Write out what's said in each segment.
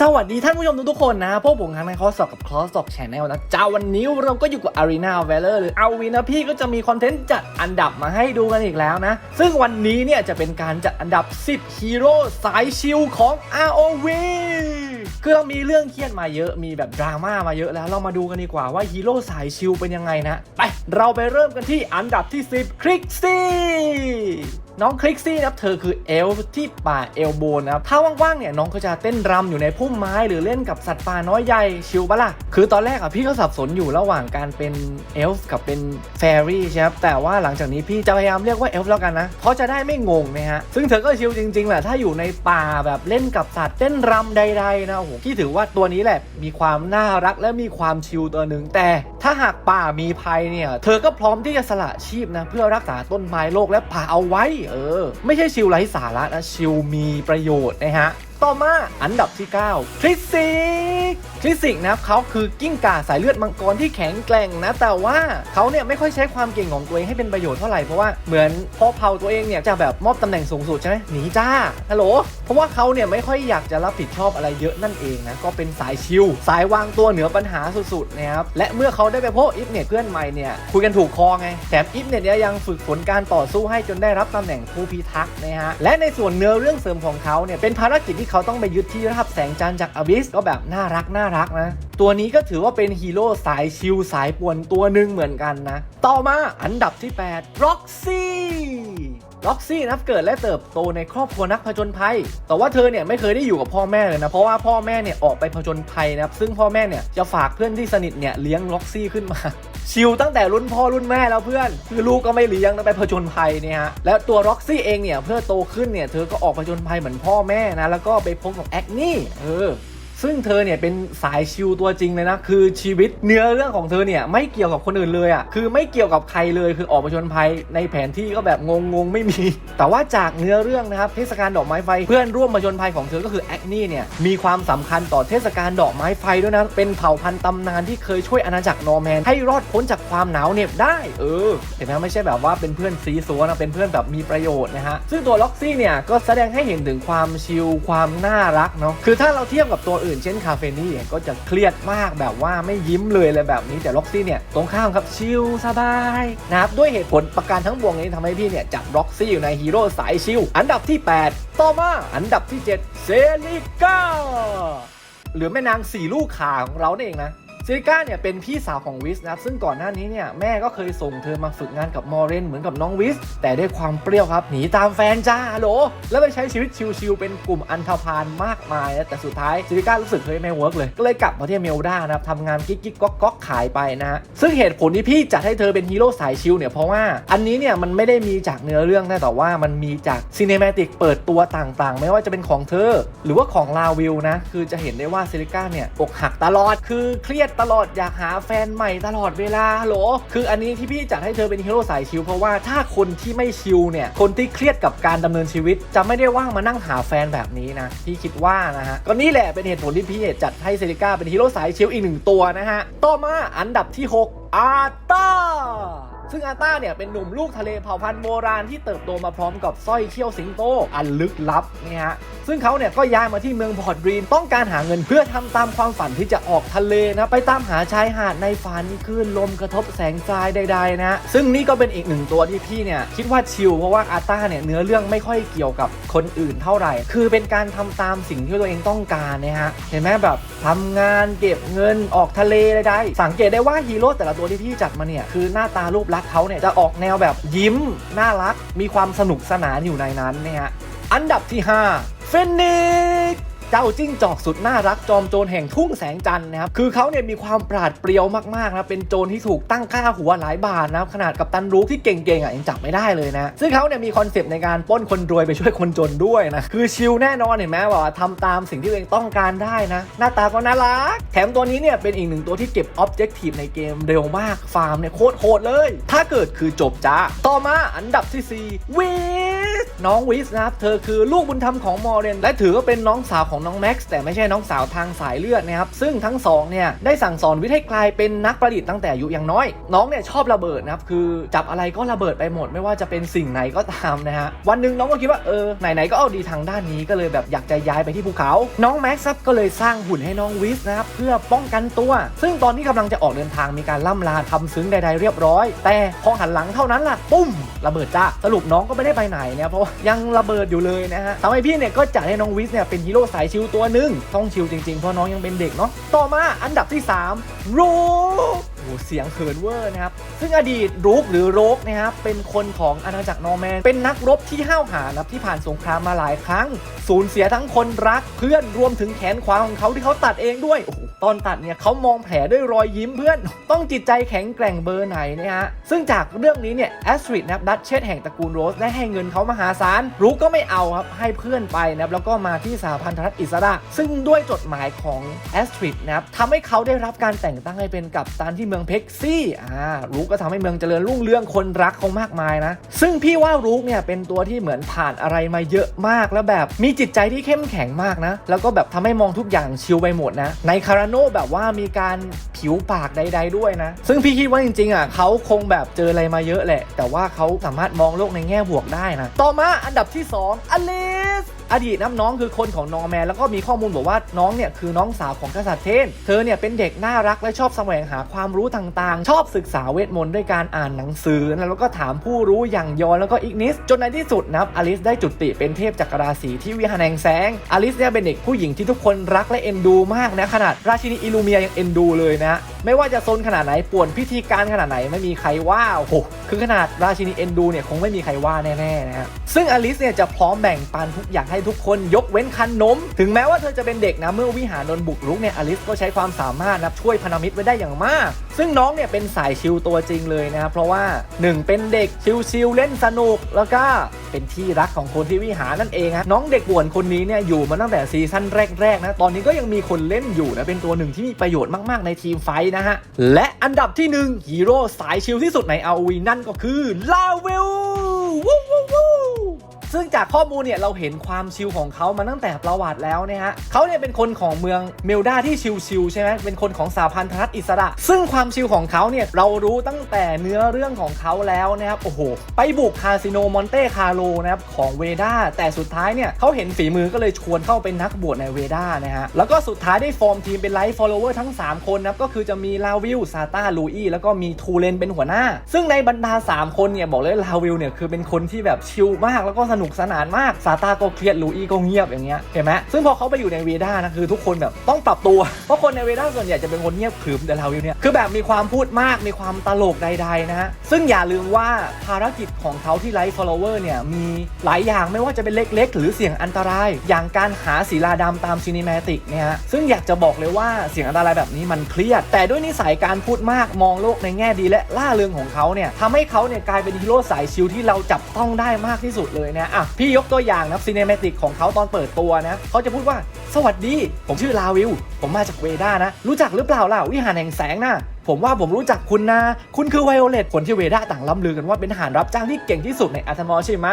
สวัสดีท่านผู้ชมทุกๆคนนะพวกผมทางในคอสอบกับคอสอบแชนแนลนะจ้าวันนี้เราก็อยู่กับ Arena v a l o r หรือเอาวินะพี่ก็จะมีคอนเทนต์จัดอันดับมาให้ดูกันอีกแล้วนะ ซึ่งวันนี้เนี่ยจะเป็นการจัดอันดับ 10 ฮีโร่สายชิลของ ROV คือเรามีเรื่องเครียดมาเยอะมีแบบดราม่ามาเยอะแล้วเรามาดูกันดีกว่าว่าฮีโร่สายชิลเป็นยังไงนะ ไป เราไปเริ่มกันที่อันดับที่ 10คลิกซี่ น้องคลิกซี่นะครับเธอคือเอลฟ์ที่ป่าเอลโบนนะครับถ้าว่างๆเนี่ยน้องก็จะเต้นรำอยู่ในพุ่มไม้หรือเล่นกับสัตว์ป่าน้อยใหญ่ชิลปะล่ะคือตอนแรกอะพี่ก็สับสนอยู่ระหว่างการเป็นเอลฟ์กับเป็นแฟรี่ใช่ไหมแต่ว่าหลังจากนี้พี่จะพยายามเรียกว่าเอลฟ์แล้วกันนะเพราะจะได้ไม่งงนะฮะซึ่งเธอก็ชิลจริงๆแหละถ้าอยู่ในป่าแบบเล่นกับสัตว์เต้นรำใดๆนะโอ้โหพี่ถือว่าตัวนี้แหละมีความน่ารักและมีความชิลตัวหนึ่งแต่ถ้าหากป่ามีภัยเนี่ยเธอก็พร้อมที่จะสละชีพนะเพื่อรักษาต้นไม้โลกและป่าเอาไว้เออ ไม่ใช่ชิลไร้สาระนะชิลมีประโยชน์นะฮะ ต่อมาอันดับที่ 9คริสซิกคริสซิกนะครับเขาคือกิ้งก่าสายเลือดมังกรที่แข็งแกร่งนะ แต่ว่าเขาเนี่ยไม่ค่อยใช้ความเก่งของตัวเองให้เป็นประโยชน์เท่าไหร่ เพราะว่าเหมือนพอเผาตัวเองเนี่ยจะแบบมอบตำแหน่งสูงสุดใช่ไหมหนีจ้าฮัลโหลเพราะว่าเขาเนี่ยไม่ค่อยอยากจะรับผิดชอบอะไรเยอะนั่นเองนะก็เป็นสายชิลสายวางตัวเหนือปัญหาสุดๆนะครับและเมื่อเขาได้ไปพบอิฟเน็ตเพื่อนใหม่เนี่ยคุยกันถูกคอไงแถมอิฟเน็ตเนี่ยยังฝึกฝนการต่อสู้ให้จนได้รับตำแหน่งผู้พิทักษ์นะฮะและในส่วนเนื้อเรื่องเสริมของเขาเนี่ยเป็นภารกิจที่เขาต้องไปยึดที่ราบแสงจันทร์จากอบิสก็แบบน่ารักน่ารักนะ ตัวนี้ก็ถือว่าเป็นฮีโร่สายชิลสายป่วนตัวหนึ่งเหมือนกันนะ ต่อมาอันดับที่8 Roxy ล็อกซี่นะครับเกิดและเติบโตในครอบครัวนักผจญภัย แต่ว่าเธอเนี่ยไม่เคยได้อยู่กับพ่อแม่เลยนะ เพราะว่าพ่อแม่เนี่ยออกไปผจญภัยนะครับ ซึ่งพ่อแม่เนี่ยจะฝากเพื่อนที่สนิทเนี่ยเลี้ยงล็อกซี่ขึ้นมา ชิลตั้งแต่รุ่นพ่อรุ่นแม่แล้วเพื่อน คือลูกก็ไม่เลี้ยงนะไปผจญภัยเนี่ยฮะ แล้วตัวร็อกซี่เองเนี่ยเพื่อโตขึ้นเนี่ยเธอก็ออกผจญภัยเหมือนพ่อแม่นะ แล้วก็ไปพบกับแอคนี่ เออ ซึ่งเธอเนี่ยเป็นสายชิลตัวจริงเลยนะ คือชีวิตเนื้อเรื่องของเธอเนี่ยไม่เกี่ยวกับคนอื่นเลยอะ่ะคือไม่เกี่ยวกับใครเลยคือออกมาชนภัยในแผนที่ก็แบบงงๆไม่มี แต่ว่าจากเนื้อเรื่องนะครับเทศกาลดอกไม้ไฟเพื่อนร่วมมาชนภัยของเธอก็คือแอคนี่เนี่ยมีความสำคัญต่อเทศกาลดอกไม้ไฟด้วยนะเป็นเผ่าพันธุ์ตำนานที่เคยช่วยอาณาจักรนอร์แมน ให้รอดพ้นจากความหนาวเหน็บได้เออเห็นไหมไม่ใช่แบบว่าเป็นเพื่อนซีซัวนะเป็นเพื่อนแบบมีประโยชน์นะฮะซึ่งตัวล็อกซี่เนี่ยก็แสดงให้เห็นถึงความชิลความน่ารักเนาะคือถ้าเราเทียบกับตัวอื่นเช่นคาเฟนี่เนียก็จะเครียดมากแบบว่าไม่ยิ้มเลยเลยแบบนี้แต่ล็อกซี่เนี่ยตรงข้ามครับชิลสบายนะครับด้วยเหตุผลประการทั้งปวงนี้ทำให้พี่เนี่ยจับล็อกซี่อยู่ในฮีโร่สายชิลอันดับที่ 8 ต่อมาอันดับที่ 7 เซริก้าหรือแม่นางสี่ลูกขาของเราเนี่ยเองนะ ซิลิก้าเนี่ยเป็นพี่สาวของวิสนะครับซึ่งก่อนหน้านี้เนี่ยแม่ก็เคยส่งเธอมาฝึกงานกับมอร์เรนเหมือนกับน้องวิส แต่ด้วยความเปรี้ยวครับ หนีตามแฟนจ้าโหล แล้วไปใช้ชีวิตชิลๆเป็นกลุ่มอันธพาลมากมายนะแต่สุดท้ายซิลิก้ารู้สึกเฮ้ยไม่เวิร์กเลย ก็เลยกลับมาที่เมลดานะครับทำงานกิ๊กกิ๊กก๊อกก๊อกขายไปนะฮะซึ่งเหตุผลที่พี่จัดให้เธอเป็นฮีโร่สายชิลเนี่ยเพราะว่าอันนี้เนี่ยมันไม่ได้มีจากเนื้อเรื่องนะแต่ว่ามันมีจากซีเนมาติกเปิดตัวต่างๆ ไม่ว่าจะเป็นของเธอ หรือว่าของลาวิลนะคือจะเห็นได้ว่าซิลิก้าเนี่ยอกหักตลอดคือเครียดตลอดอยากหาแฟนใหม่ตลอดเวลาฮัลโหล คืออันนี้ที่พี่จัดให้เธอเป็นฮีโร่สายชิลเพราะว่าถ้าคนที่ไม่ชิลเนี่ย คนที่เครียดกับการดำเนินชีวิต จะไม่ได้ว่างมานั่งหาแฟนแบบนี้นะพี่คิดว่านะฮะก็นี่แหละเป็นเหตุผลที่พี่จัดให้เซริก้าเป็นฮีโร่สายชิลอีกหนึ่งตัวนะฮะต่อมาอันดับที่ 6 อาตา ซึ่งอาต้าเนี่ยเป็นหนุ่มลูกทะเลเผ่าพันธุ์โบราณที่เติบโตมาพร้อมกับสร้อยเขี้ยวสิงโตอันลึกลับเนี่ยฮะซึ่งเขาเนี่ยก็ย้ายมาที่เมืองพอร์ตรีนต้องการหาเงินเพื่อทำตามความฝันที่จะออกทะเลนะไปตามหาชายหาดในฝันคลื่นลมกระทบแสงทรายใดๆนะซึ่งนี่ก็เป็นอีกหนึ่งตัวที่พี่เนี่ยคิดว่าชิลเพราะว่าอาต้าเนี่ยเนื้อเรื่องไม่ค่อยเกี่ยวกับคนอื่นเท่าไหร่ คือเป็นการทำตามสิ่งที่ตัวเองต้องการนะฮะเห็นไหมแบบทำงานเก็บเงินออกทะเลใดๆสังเกตได้ว่าฮีโร่แต่ละตัวที่พี่จัดมาเนี่ยคือหน้าตารูปักเขาเนี่ยจะออกแนวแบบยิ้ม น่ารัก มีความสนุกสนานอยู่ในนั้นนะฮะ อันดับที่ 5 เฟนิก เจ้าจิ้งจอกสุดน่ารักจอมโจรแห่งทุ่งแสงจันทร์นะครับ คือเขาเนี่ยมีความปราดเปรียวมากๆนะเป็นโจรที่ถูกตั้งค่าหัวหลายบาทนะครับขนาดกับตันรู้ที่เก่งๆอะยังจับไม่ได้เลยนะ ซึ่งเขาเนี่ยมีคอนเซปต์ในการป้นคนรวยไปช่วยคนจนด้วยนะ คือชิลแน่นอนเห็นไหมว่าทำตามสิ่งที่ตัวเองต้องการได้นะ หน้าตาก็น่ารัก แถมตัวนี้เนี่ยเป็นอีกหนึ่งตัวที่เก็บออบเจกตีฟในเกมเร็วมากฟาร์มเนี่ยโคตรโหดเลย ถ้าเกิดคือจบจ้าต่อมาอันดับที่4วิสน้องวิสนะครับเธอคือลูกบุญธรรมของมอเรนและถือว่าเป็นน้องสาวของของน้องแม็กซ์แต่ไม่ใช่น้องสาวทางสายเลือดนะครับซึ่งทั้งสองเนี่ยได้สั่งสอนวิทย์ให้กลายเป็นนักประดิษฐ์ตั้งแต่อายุยังน้อย น้องเนี่ยชอบระเบิดนะครับคือจับอะไรก็ระเบิดไปหมด ไม่ว่าจะเป็นสิ่งไหนก็ตามนะฮะวันหนึ่งน้องก็คิดว่าเออไหนๆก็เอาดีทางด้านนี้ก็เลยแบบอยากจะย้ายไปที่ภูเขา น้องแม็กซ์ก็เลยสร้างหุ่นให้น้องวิสนะครับเพื่อป้องกันตัว ซึ่งตอนที่กำลังจะออกเดินทางมีการล่ำลาทำซึ้งใดๆเรียบร้อย แต่พอหันหลังเท่านั้นล่ะปุ้มระเบิดจ้าสรุปน้องก็ไม่ได้ไปไหนเนี่ยเพราะยังระเบิดอยู่เลยนะฮะทำให้พี่เนี่ยก็จัดให้น้องวิสเนี่ยเป็นฮีโร่สายชิวตัวหนึ่งต้องชิวจริงๆ เพราะน้องยังเป็นเด็กเนาะต่อมาอันดับที่ 3 รูกโอ้เสียงเขินเวอร์นะครับ ซึ่งอดีตรูกหรือโรกนะครับเป็นคนของอาณาจักรนอร์แมน เป็นนักรบที่ห้าวหาญนะครับที่ผ่านสงครามมาหลายครั้ง สูญเสียทั้งคนรักเพื่อนรวมถึงแขนขวาของเขาที่เขาตัดเองด้วยโอ้โห ตอนตัดเนี่ยเขามองแผลด้วยรอยยิ้มเพื่อน ต้องจิตใจแข็งแกร่งเบอร์ไหนนะฮะ ซึ่งจากเรื่องนี้เนี่ยแอสตริดนะครับดัชเชสแห่งตระกูลโรสได้ให้เงินเขามหาศาลรู้ก็ไม่เอาครับ ให้เพื่อนไปนะครับแล้วก็มาที่สหพันธรัฐอิสระ ซึ่งด้วยจดหมายของแอสตริดนะครับทำให้เขาได้รับการแต่งตั้งให้เป็นกัปตันที่เมืองเพ็กซี่อ่ารู้ก็ทำให้เมืองเจริญรุ่งเรืองคนรักเขามากมายนะ ซึ่งพี่ว่ารูกเนี่ยเป็นตัวที่เหมือนผ่านอะไรมาเยอะมากแล้วแบบมีจิตใจที่เข้มแข็งมากนะ แล้วก็แบบทำให้มองทุกอย่างชิลไปหมดนะในคาราโนนแบบว่ามีการผิวปากใด ๆ ด้วยนะ ซึ่งพี่คิดว่าจริงๆอะเขาคงแบบเจออะไรมาเยอะแหละ แต่ว่าเขาสามารถมองโลกในแง่บวกได้นะ ต่อมาอันดับที่ 2อลิ อดีตน้ำน้องคือคนของนอร์แมนแล้วก็มีข้อมูลบอกว่าน้องเนี่ยคือน้องสาวของกษัตริย์เทน เธอเนี่ยเป็นเด็กน่ารักและชอบแสวงหาความรู้ต่างๆ ชอบศึกษาเวทมนต์ด้วยการอ่านหนังสือนะแล้วก็ถามผู้รู้อย่างยอนแล้วก็อิกนิส จนในที่สุดนะครับอลิสได้จุติเป็นเทพจักรราศีที่วิหารแห่งแสงอลิสเนี่ยเป็นเด็กผู้หญิงที่ทุกคนรักและเอ็นดูมากนะขนาดราชินีอิลูเมียยังเอ็นดูเลยนะไม่ว่าจะซนขนาดไหนป่วนพิธีการขนาดไหนไม่มีใครว่าโอ้โหคือขนาดราชินีเอ็นดูเนี่ยคงไม่มีใครว่าแน่ๆนะฮะซึ่งอลิสเนี่ยจะพร้อมแบ่งปันทุกอย่างให้ทุกคนยกเว้นขนนม ถึงแม้ว่าเธอจะเป็นเด็กนะ เมื่อวิหารโดนบุกรุกเนี่ยอลิสก็ใช้ความสามารถนะช่วยพนมิตรไว้ได้อย่างมาก ซึ่งน้องเนี่ยเป็นสายชิลตัวจริงเลยนะครับเพราะว่า 1 เป็นเด็กชิลๆเล่นสนุกแล้วก็เป็นที่รักของคนที่วิหารนั่นเองฮะน้องเด็กป่วนคนนี้เนี่ยอยู่มาตั้งแต่ซีซั่นแรกๆนะตอนนี้ก็ยังมีคนเล่นอยู่นะเป็นตัวหนึ่งที่มีประโยชน์มากๆในทีมไฟนะฮะและอันดับที่หนึ่งฮีโร่สายชิลที่สุดใน ROV นั่นก็คือลาเวล ซึ่งจากข้อมูลเนี่ยเราเห็นความชิลของเขามาตั้งแต่ประวัติแล้วเนี่ยฮะเขาเนี่ยเป็นคนของเมืองเมลดาที่ชิลๆใช่ไหมเป็นคนของสาพันธรัฐอิสระ ซึ่งความชิลของเขาเนี่ยเรารู้ตั้งแต่เนื้อเรื่องของเขาแล้วนะครับโอ้โหไปบุกคาสิโนมอนเต้คาโลนะครับของเวดาแต่สุดท้ายเนี่ยเขาเห็นฝีมือก็เลยชวนเข้าเป็นนักบวชในเวดานะฮะแล้วก็สุดท้ายได้ฟอร์มทีมเป็นไลฟ์ฟอลโลเวอร์ทั้ง 3 คนนะครับก็คือจะมีลาวิลซาตาลูอี้แล้วก็มีทูเลนเป็นหัวหน้า ซึ่งในบรรดา 3 คนเนี่ยบอกเลยลาวิลเนี่ยคือเป็นคนที่แบบชิลมากแล้วก็สนุกสนานมากซาตาก็เครียดลูอี้ก็เงียบอย่างเงี้ยเห็นไหมซึ่งพอเขาไปอยู่ในเวด้านะคือทุกคนแบบต้องปรับตัว เพราะคนในเวด้าส่วนใหญ่จะเป็นคนเงียบขรึมแต่ลาวิลเนี่ยคือแบบมีความพูดมากมีความตลกใดๆนะฮะซึ่งอย่าลืมว่าภารกิจของเขาที่ไลฟ์ฟอลโลเวอร์เนี่ยมีหลายอย่างไม่ว่าจะเป็นเล็กๆ หรือเสี่ยงอันตราย อย่างการหาศิลาดำตามซีนิเมติกเนี่ยฮะซึ่งอยากจะบอกเลยว่าเสียงอันตรายแบบนี้มันเครียด แต่ด้วยนิสัยการพูดมากมองโลกในแง่ดีและล่าเริงของเขาเนี่ยทำให้เขาเนี่ยกลายเป็นฮีโร่สายชิลที่เราจับต้องได้มากที่สุดเลยนะอะพี่ยกตัวอย่างนะซีเนเมติกของเขาตอนเปิดตัวนะเขาจะพูดว่าสวัสดี ผมชื่อลาวิลผมมาจากเวด้านะ รู้จักหรือเปล่าล่ะวิหารแห่งแสงนะผมว่าผมรู้จักคุณนะ คุณคือไวโอเลตคนที่เวด้าต่างล่ำลือกันว่าเป็นทหารรับจ้างที่เก่งที่สุดในอาธมอใช่ไหม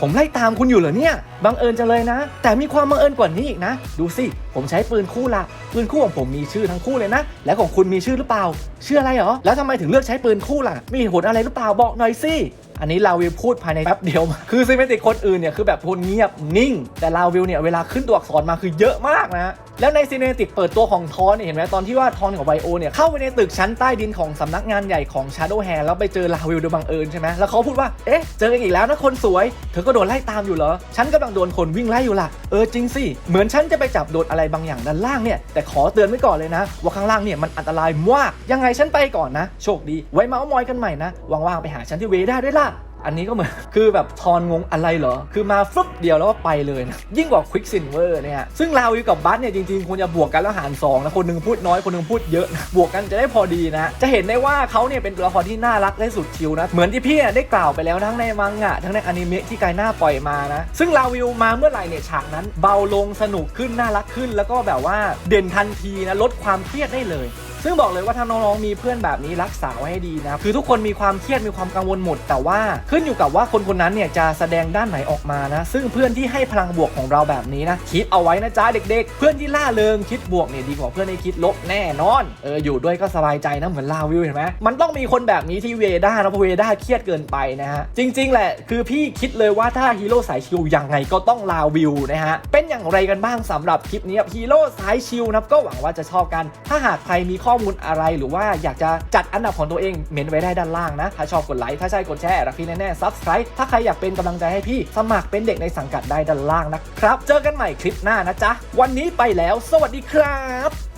ผมไล่ตามคุณอยู่เหรอเนี่ย บังเอิญจังเลยนะ แต่มีความบังเอิญกว่านี้อีกนะ ดูสิ ผมใช้ปืนคู่ละ ปืนคู่ของผมมีชื่อทั้งคู่เลยนะ และของคุณมีชื่อหรือเปล่า ชื่ออะไรเหรอ แล้วทำไมถึงเลือกใช้ปืนคู่ล่ะ มีเหตุผลอะไรหรือเปล่าบอกหน่อยสิอันนี้ลาวิลพูดภายในแป๊บเดียวมาคือซิมเมติกคนอื่นเนี่ยคือแบบคนเงียบนิ่ง แต่ลาวิลเนี่ยเวลาขึ้นตัวอักษรมาคือเยอะมากนะ แล้วในซีเนติกเปิดตัวของทอนเนี่ยเห็นไหมตอนที่ว่าทอนกับไวโอเนี่ยเข้าไปในตึกชั้นใต้ดินของสำนักงานใหญ่ของ Shadow Hand แล้วไปเจอลาวิลโดยบังเอิญใช่ไหมแล้วเขาพูดว่า เอ๊ะ เจอกันอีกแล้วนะคนสวย เธอก็โดนไล่ตามอยู่เหรอ ฉันกำลังโดนคนวิ่งไล่อยู่ล่ะ เออจริงสิ เหมือนฉันจะไปจับโดนอะไรบางอย่างด้านล่างเนี่ย แต่ขอเตือนไว้ก่อนเลยนะ ว่าข้างล่างเนี่ยมันอันตรายมาก ยังไงฉันไปก่อนนะ โชคดี ไว้เมาส์มอยกันใหม่นะ ว่างๆไปหาฉันที่เวด้ด้วยล่ะ อันนี้ก็เหมือนคือแบบทอนงงอะไรเหรอ คือมาฟลุปเดียวแล้วก็ไปเลยนะยิ่งกว่าควิกซินเวอร์เนี่ยซึ่งลาวิวกับบัสเนี่ยจริงๆควรจะบวกกันแล้วหาร2นะคนหนึงพูดน้อยคนหนึงพูดเยอะนะบวกกันจะได้พอดีนะ จะเห็นได้ว่าเขาเนี่ยเป็นตัวละครที่น่ารักและสุดชิลนะ เหมือนที่พี่ได้กล่าวไปแล้วทั้งในมังงะทั้งในอนิเมะที่กายหน้าปล่อยมานะ ซึ่งลาวิวมาเมื่อไหร่เนี่ยฉากนั้น เบาลงสนุกขึ้นน่ารักขึ้น แล้วก็แบบว่าเด่นทันทีนะลดความเครียดได้เลย ซึ่งบอกเลยว่าถ้าน้องๆมีเพื่อนแบบนี้รักษาไว้ให้ดีนะคือทุกคนมีความเครียดมีความกังวลหมด แต่ว่าขึ้นอยู่กับว่าคนคนนั้นเนี่ยจะแสดงด้านไหนออกมานะ ซึ่งเพื่อนที่ให้พลังบวกของเราแบบนี้นะคิดเอาไว้นะจ๊ะเด็ก ๆ เพื่อนที่ล่าเริงคิดบวกเนี่ยดีกว่าเพื่อนที่คิดลบแน่นอนเอออยู่ด้วยก็สบายใจนะเหมือนลาวิวเห็นไหมมันต้องมีคนแบบนี้ที่เวด้านะเพราะเวด้าเครียดเกินไปนะฮะจริง ๆ แหละคือพี่คิดเลยว่าถ้าฮีโร่สายชิลยังไงก็ต้องลาวิวนะฮะเป็นอย่างไรกันบ้างสำหรับคลิปนี้ฮีโร่สายชิลนะก็หวังว่าจะชอบกันถ้าหากใครมีข้อข้อมูลอะไรหรือว่าอยากจะจัดอันดับของตัวเองเม้นไว้ได้ด้านล่างนะ ถ้าชอบกดไลค์ ถ้าใช่กดแชร์รักพี่แน่ๆซับสไครต์ถ้าใครอยากเป็นกำลังใจให้พี่สมัครเป็นเด็กในสังกัดได้ด้านล่างนะครับ เจอกันใหม่คลิปหน้านะจ๊ะ วันนี้ไปแล้ว สวัสดีครับ